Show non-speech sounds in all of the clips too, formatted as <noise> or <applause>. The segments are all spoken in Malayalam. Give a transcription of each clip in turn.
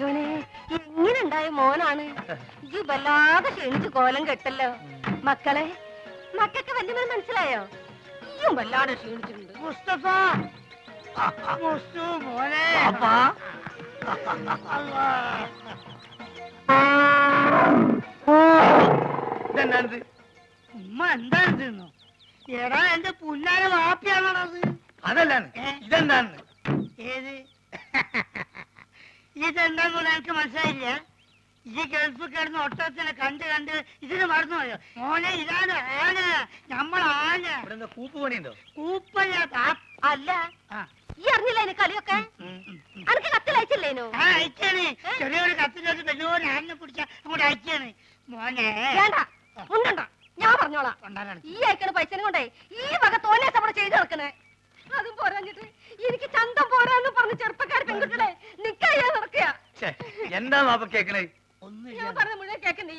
പടച്ചോനെ എങ്ങനെ ഉണ്ടായ മോനാണ്? ഇത് വല്ലാതെ ക്ഷണിച്ച് കോലം കെട്ടല്ലോ. മക്കളെ മക്കൾക്ക് വല്യമ്മ മനസ്സിലായോ? ഈയും വല്ലാതെ ക്ഷീണിച്ചിട്ടുണ്ട്. മുസ്തഫ! മുസ്തു മോനെ. ഇതെന്നാണിത് ഉമ്മ എന്താണ് തിന്നു എടാ എന്റെ പുല്ലാന വാപ്പിയാണത് അതല്ലാണ് ഇതെന്താണ് ഏത്? ഇതെന്താന്ന് എനിക്ക് മനസ്സിലായില്ല? ഈ ഗൾഫ് കിടന്ന് ഒട്ടത്തിനെ കണ്ട് കണ്ട് ഇതിന് മറന്നുപോയോ മോനെ ഇതാണ് ആന. നമ്മൾ ആന. കൂപ്പ് പണിയുണ്ടോ? കൂപ്പല്ല താ- അല്ല. ആ. ഈ അറിഞ്ഞില്ല അതിന് കളിയൊക്കെ. അനക്ക് കത്തിലയച്ചില്ലേനു ആ അയച്ചാണ്. ചെറിയൊരു കത്തിലോട്ട് വലിയൊരു ആനെ പിടിച്ച അങ്ങോട്ട് അയച്ചാണ്. മോനെ. വേണ്ട. ഉണ്ടണ്ട ഞാൻ പറഞ്ഞോളാം. കൊണ്ടാരാണ് ഈ അയക്കണ പൈസനും കൊണ്ടേ ഈ വക തോന്നിയ നമ്മുടെ ചെയ്ത് നടക്കണേ. അതും പോരാഞ്ഞിട്ട് എനിക്ക് ചന്തം പോരാന്ന് പറഞ്ഞ് ചെറുപ്പക്കാർ പെൺകുട്ടികളെ നിക്കയ്യാ നടക്കുക ഛേ, എന്താ പാപ്പ കേക്കണേ? ഞാൻ പറഞ്ഞ മുഴുവൻ കേക്കണ്ടേ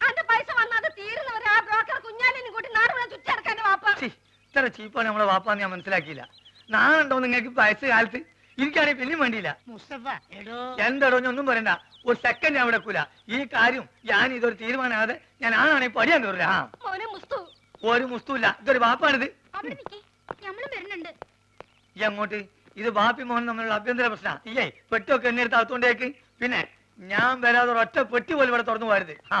അന്റെ പൈസ വന്നത് തീരുന്നവരെ ആ ബ്രോക്കർ കുഞ്ഞാലിനും കൂട്ടി നാട് മുഴുവൻ ചുറ്റടക്കാൻ വാപ്പ ഛീ, ഇത്ര ചീപ്പാണ് നമ്മളെ വാപ്പാന്ന് ഞാൻ മനസ്സിലാക്കിയില്ല. നാണുണ്ടോ നിങ്ങൾക്ക് വയസ്സ് കാലത്ത്? എനിക്കാണെങ്കിൽ പിന്നെയും വേണ്ടിയില്ല. മുസ്തഫ എടോ. എന്താടോ ഞാൻ ഒന്നും പറയണ്ട. ഒരു സെക്കൻഡ് ഞാൻ വിടക്കൂല ഈ കാര്യം ഞാൻ ഇതൊരു തീരുമാനമാകാതെ ഞാൻ ആണാണെങ്കിൽ പടിയാൻ തോറില്ല ആ. മോനെ മുസ്തു. ഒരു മുസ്തുല്ല ഇതൊരു വാപ്പാണിത്. അവിടെ നിക്കേ. വരുന്നുണ്ട് ഈ അങ്ങോട്ട്. ഇത് ബാപ്പി മോഹൻ തമ്മിലുള്ള അഭ്യന്തര പ്രശ്നം. ഇല്ലേ? പെട്ടിയൊക്കെ എണ്ണെടുത്ത് അകത്തോണ്ടേക്ക് പിന്നെ ഞാൻ വരാതെ ഒറ്റ പെട്ടി പോലും ഇവിടെ തുറന്നു പോരുത് ആ.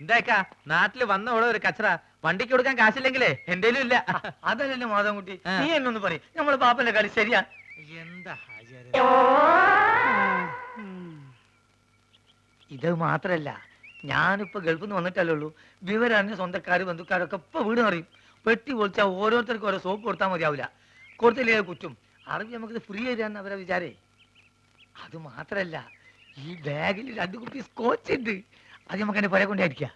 എന്താക്കാ നാട്ടിൽ വന്ന ഉള്ള ഒരു കച്ചറ. വണ്ടിക്ക് കൊടുക്കാൻ കാശില്ലെങ്കിലേ? എന്തേലും ഇല്ല. അതല്ലല്ലോ മാധവൻകുട്ടി. കുട്ടി നീ എന്നൊന്ന് പറയും. നമ്മളെ പാപ്പന്റെ കളി ശരിയാ. എന്താ ഇത് മാത്രല്ല. ഞാനിപ്പോ ഗൾഫിൽ നിന്ന് വന്നിട്ടല്ലേ ഉള്ളൂ. വിവരാണ് സ്വന്തക്കാര് ബന്ധുക്കാരൊക്കെ ഇപ്പൊ വീട് അറിയും പെട്ടി പൊളിച്ചാൽ ഓരോരുത്തർക്കും ഓരോ സോപ്പ് കൊടുത്താൽ മതിയാവില്ല കൊടുത്തില്ലേ കുറ്റും അറിവ് നമുക്കിത് ഫ്രീ തരാന്ന് അവരെ വിചാരേ. അത് മാത്രല്ല ഈ ബാഗിൽ രണ്ട് കുപ്പി സ്കോച്ച് ഉണ്ട്. അത് നമുക്ക് എന്റെ പുര കൊണ്ടായിരിക്കാം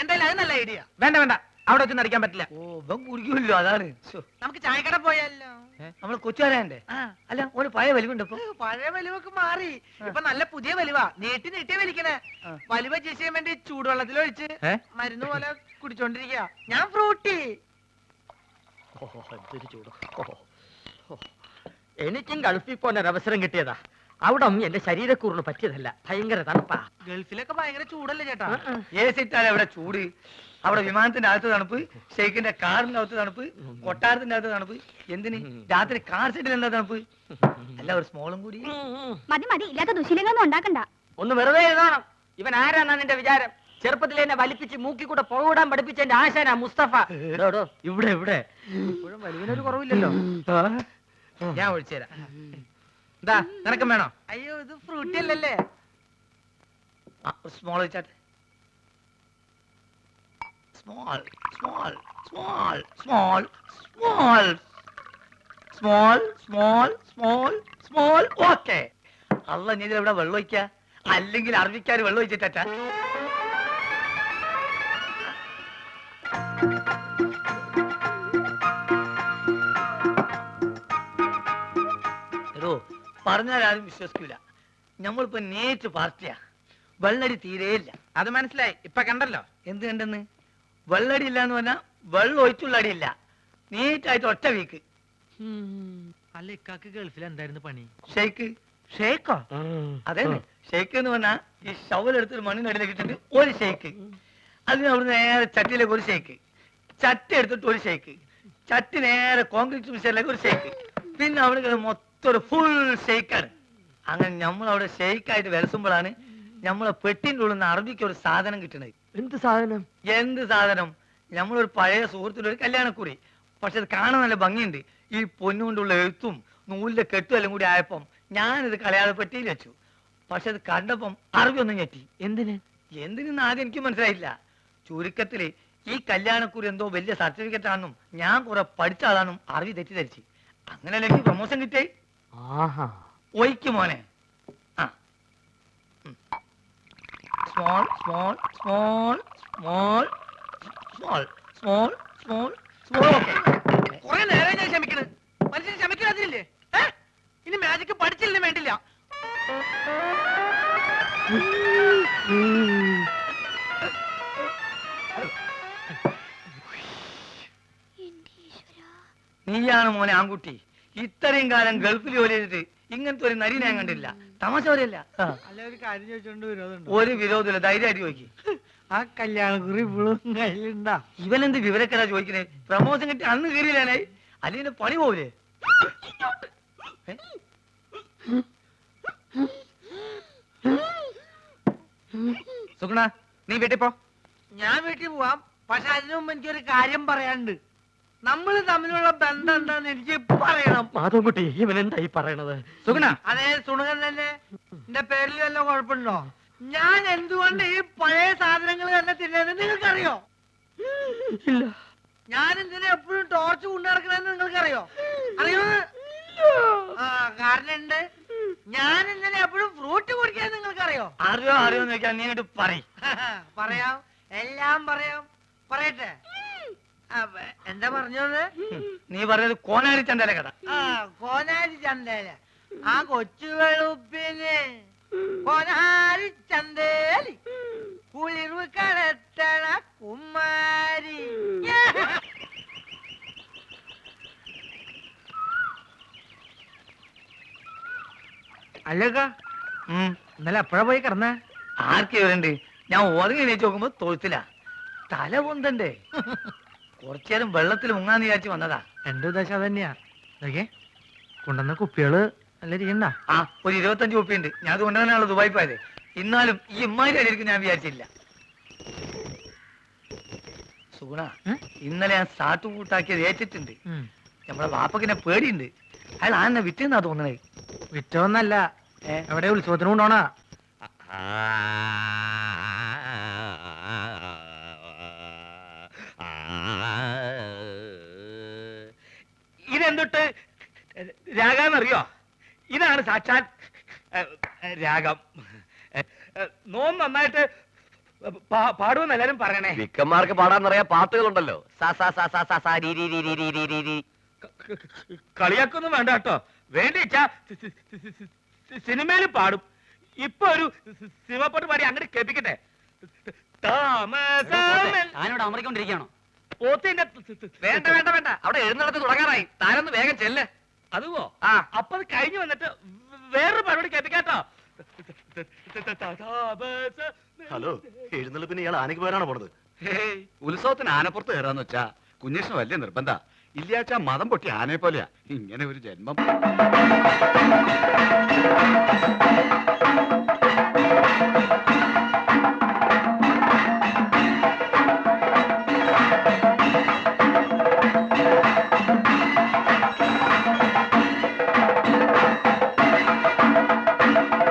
എന്തായാലും അത് നല്ല ഐഡിയ വേണ്ട വേണ്ട. അവിടെ വെച്ച് നടിക്കാൻ പറ്റില്ല. ഓ ഇവൻ കുടിക്കുമല്ലോ അതാണ്. നമുക്ക് ചായക്കട പോയാലോ? നമ്മൾ കൊച്ചുകാരന്റെ അല്ല ഒരു പഴയ വലിവുണ്ട് ഇപ്പൊ. പഴയ വലിവൊക്കെ മാറി. ഇപ്പൊ നല്ല പുതിയ വലിവ. നീട്ടി നീട്ടി വലിക്കണേ. വലിവ ചെയ്യാൻ വേണ്ടി ചൂടുവെള്ളത്തിൽ ഒഴിച്ച് മരുന്ന് പോലെ കുടിച്ചോണ്ടിരിക്കാ. ഞാൻ ഫ്രൂട്ടി. എനിക്കും ഗൾഫിൽ പോകാൻ ഒരു അവസരം കിട്ടിയതാ. അവിടെ എന്റെ ശരീരക്കൂറിന് പറ്റിയതല്ല. ഭയങ്കര തണുപ്പാ. ഗൾഫിലൊക്കെ ഭയങ്കര ചൂടല്ലേ ചേട്ടാ? ഏ സിട്ടാൽ അവിടെ ചൂട്. അവിടെ വിമാനത്തിന്റെ അകത്ത് തണുപ്പ് ഷെയ്ഖിന്റെ കാറിന്റെ അകത്ത് തണുപ്പ് കൊട്ടാരത്തിന്റെ അകത്ത് തണുപ്പ്. എന്തിന്? രാത്രി കാർ സീറ്റിൽ എന്താ തണുപ്പ്? അല്ല ഒരു സ്മോളും കൂടി. മതി മതി. ഇല്ലാത്ത ദുശീലങ്ങളൊന്നും ഉണ്ടാക്കണ്ട. ഒന്ന് വെറുതെ എഴുതണം. ഇവൻ ആരാന്നാ നിന്റെ വിചാരം? ചെറുപ്പത്തിൽ എന്നെ വലിപ്പിച്ച് മൂക്കി കൂടെ പുകവിടാൻ പഠിപ്പിച്ച എന്റെ ആശാനാ മുസ്തഫ. ഇവിടെ ഇവിടെ. ഇപ്പോഴും വലിവിനൊരു കുറവില്ലല്ലോ. ഞാൻ ഒഴിച്ചുതരാം എന്താ നിനക്കും വേണോ? അയ്യോ ഇത് ഫ്രൂട്ടി അല്ലല്ലേ? Small വെച്ചാട്ടെ small small small small small small small small small okay അല്ല ഞാൻ ഇവിടെ വെള്ളം ഒഴിക്ക അല്ലെങ്കിൽ അറബിക്കാർ വെള്ളം ഒഴിച്ചിട്ടാ പറഞ്ഞാൽ ആരും വിശ്വസിക്കൂല. നമ്മളിപ്പോ നേരിട്ട് പാർട്ടിയാ. വെള്ളടി തീരെയില്ല അത് മനസ്സിലായി. ഇപ്പൊ കണ്ടല്ലോ. എന്ത് കണ്ടെന്ന്? വെള്ളടി ഇല്ല എന്ന് പറഞ്ഞാൽ വെള്ളം ഒഴിച്ചുള്ള അടിയില്ല നീറ്റായിട്ട് ഒറ്റ വീക്ക്. അല്ല ഇക്കാക്ക് ഗൾഫിൽ എന്തായിരുന്നു പണി? ഷെയ്ക്ക്. ഷെയ്ക്കോ? അതെ ഷെയ്ക്ക് എന്ന് പറഞ്ഞാ ഈ ഷവൽ എടുത്തൊരു മണ്ണിനടിയിലേക്ക് ഇട്ടിട്ട് ഒരു ഷെയ്ക്ക്. അതിന് അവിടെ നേരെ ചട്ടിയിലേക്ക് ഒരു ഷെയ്ക്ക്. ചട്ടി എടുത്തിട്ട് ഒരു ഷെയ്ക്ക്. ചട്ടി നേരെ കോൺക്രീറ്റ് മിഷനിലേക്ക് ഒരു ഷെയ്ക്ക്. പിന്നെ അവിടെ മൊത്തം ഒരു ഫുൾ ഷെയ്ക്കാണ് അങ്ങനെ നമ്മൾ അവിടെ ഷെയ്ക്കായിട്ട് വിലസുമ്പോഴാണ് നമ്മളെ പെട്ടിന്റെ ഉള്ളിൽ നിന്ന് അറബിക്ക് ഒരു സാധനം കിട്ടണത്. എന്ത് സാധനം? എന്ത് സാധനം? നമ്മളൊരു പഴയ സുഹൃത്തിന്റെ ഒരു കല്യാണക്കുറി. പക്ഷെ അത് കാണാൻ നല്ല ഭംഗിയുണ്ട്. ഈ പൊന്നുകൊണ്ടുള്ള എഴുത്തും നൂലിന്റെ കെട്ടും എല്ലാം കൂടി ആയപ്പം ഞാനിത് കളയാതെ പെട്ടിയിൽ വെച്ചു. പക്ഷെ അത് കണ്ടപ്പം അറബി ഒന്നും ഞെട്ടി. എന്തിന്? എന്തിനെന്ന് ആദ്യം എനിക്ക് മനസ്സിലായില്ല. ചുരുക്കത്തിൽ ഈ കല്യാണക്കുറി എന്തോ വലിയ സർട്ടിഫിക്കറ്റ് ആണെന്നും ഞാൻ കുറെ പഠിച്ച ആളാണെന്നും അറബി തെറ്റിദ്ധരിച്ച്. അങ്ങനെയല്ല എനിക്ക് പ്രൊമോഷൻ കിട്ടേ ആഹാ. ഒയ്ക്ക് മോനെ. ആ. Small small small small small small small small കുറെ നേരം ഞാൻ ക്ഷമിക്കണ്. മനുഷ്യൻ ക്ഷമിക്കാതില്ലേ ഇനി മാജിക് പഠിച്ചില്ലേ വേണ്ടില്ല. നീയാണ് മോനെ ആൺകുട്ടി. ഇത്രയും കാലം ഗൾഫിൽ ജോലി ചെയ്തിട്ട് ഇങ്ങനത്തെ ഒരു നരി ഞാൻ കണ്ടില്ല. തമാശ പറയല്ല അല്ല ഒരു കാര്യം ചോദിച്ചോണ്ട് വിരോധമുണ്ടോ ഒരു വിരോധമില്ല ധൈര്യമായിട്ട് ചോദിക്കും. ആ കല്യാണക്കുറി ഇപ്പോഴും കയ്യിലുണ്ടാ. ഇവനെന്ത് വിവരക്കരാ ചോദിക്കണേ? പ്രമോഷൻ കിട്ടി അന്ന് കയറിയില്ലാനേ? അല്ലെങ്കിൽ പണി പോവില്ലേ? സുഗുണ നീ വീട്ടിൽ പോ. ഞാൻ വീട്ടിൽ പോവാം പക്ഷെ അതിനു മുമ്പ് എനിക്കൊരു കാര്യം പറയാനുണ്ട്. നമ്മൾ തമ്മിലുള്ള ബന്ധം എന്താന്ന് എനിക്ക് പറയണം മാധവൻകുട്ടി ഇവൻ എന്തായി പറയണത്? സുഗുണ അതെ സുണകൻ തന്നെ. എന്റെ പേരിൽ വല്ല കുഴപ്പമുണ്ടോ? ഞാൻ എന്തുകൊണ്ട് ഈ പഴയ സാധനങ്ങൾ തന്നെ തിന്നത് നിങ്ങൾക്കറിയോ? ഇല്ല. ഞാൻ എന്തിനാ എപ്പോഴും ടോർച്ച് കൊണ്ടിറക്കണെന്ന് നിങ്ങൾക്കറിയോ? അറിയോ? ആ കാരണം ഉണ്ട് ഞാൻ എന്തിനാ എപ്പോഴും ഫ്രൂട്ട് കുടിക്കാൻ നിങ്ങൾക്കറിയോ? അറിയോ അറിയോ ചോദിക്കാൻ നീ അങ്ങോട്ട് പറയും. <laughs> പറയാം. എല്ലാം പറയാം. പറയട്ടെ. എന്താ പറഞ്ഞത് നീ പറഞ്ഞത് കോനാരി ചന്ത കഥ. ആ കോനാരി ചന്തേല ആ കൊച്ചു വെളുപ്പിന് കോനാരി ചന്തേലി കുളിർവ് കടത്തണ കുമാരി അല്ലക്ക. ഇന്നലെ അപ്പഴാ പോയി കിടന്ന? ആർക്കേ വരണ്ടേ? ഞാൻ ഓരോ നോക്കുമ്പോ തൊഴുത്തില്ല തല പൊന്തണ്ടേ കുറച്ചേരം വെള്ളത്തിൽ മുങ്ങാൻ വിചാരിച്ച് വന്നതാ. എന്റെ ഉദ്ദേശം അത് തന്നെയാ. നോക്കിയേ കൊണ്ടുവന്ന കുപ്പികൾ നല്ല ഇരിക്കണ്ട? ആ ഒരു ഇരുപത്തഞ്ച് കുപ്പിയുണ്ട്. ഞാൻ അത് കൊണ്ടുവന്നാണല്ലോ ദുബായ് പോയത്. എന്നാലും ഈ ഇമ്മാരി അടിയിരിക്കും ഞാൻ വിചാരിച്ചില്ല. സുഗുണ ഉം? ഇന്നലെ ഞാൻ സാത്തു കൂട്ടാക്കിയത് ഏറ്റിട്ടുണ്ട്. ഉം. നമ്മളെ വാപ്പക്കിനെ പേടിയുണ്ട്. അയാൾ ആന്നെ വിറ്റെന്നാ തോന്നണേ? വിറ്റോന്നല്ല ഏ? എവിടെ ഉത്സവത്തിന് കൊണ്ടോണാ ഇതെന്തൊട്ട് രാഗാന്നറിയോ? ഇതാണ് സാക്ഷാൽ രാഗം. നോം നന്നായിട്ട് പാടുമെന്ന് എല്ലാരും പറയണേ. വിക്കന്മാർക്ക് പാടാന്നറിയാ പാട്ടുകളുണ്ടല്ലോ. കളിയാക്കൊന്നും വേണ്ട കേട്ടോ. വേണ്ടിച്ചാ സിനിമയിൽ പാടും. ഇപ്പൊ ഒരു സിനിമപ്പാട്ട് പാടി അങ്ങനെ കേൾപ്പിക്കട്ടെ. താമസം അമറിക്കൊണ്ടിരിക്കണോ പോത്തിന്റെ വേണ്ട വേണ്ട വേണ്ട. അവിടെ എഴുന്നള്ളത്ത് തുടങ്ങാറായി. താനൊന്ന് വേഗം ചെല്ലേ. അതുവോ? അപ്പൊ അത് കഴിഞ്ഞു വന്നിട്ട് വേറൊരു പരിപാടി കേട്ടോ ഹലോ എഴുന്നള്ളിപ്പിന് ഇയാൾ ആനയ്ക്ക് പോരാണോ പോണത്? ഉത്സവത്തിന് ആനപ്പുറത്ത് കയറാന്ന് വെച്ചാ കുഞ്ഞേഷ്ണ വലിയ നിർബന്ധ. ഇല്ലാച്ചാ മതം പൊട്ടി ആനയെ പോലെയാ ഇങ്ങനെ ഒരു ജന്മം.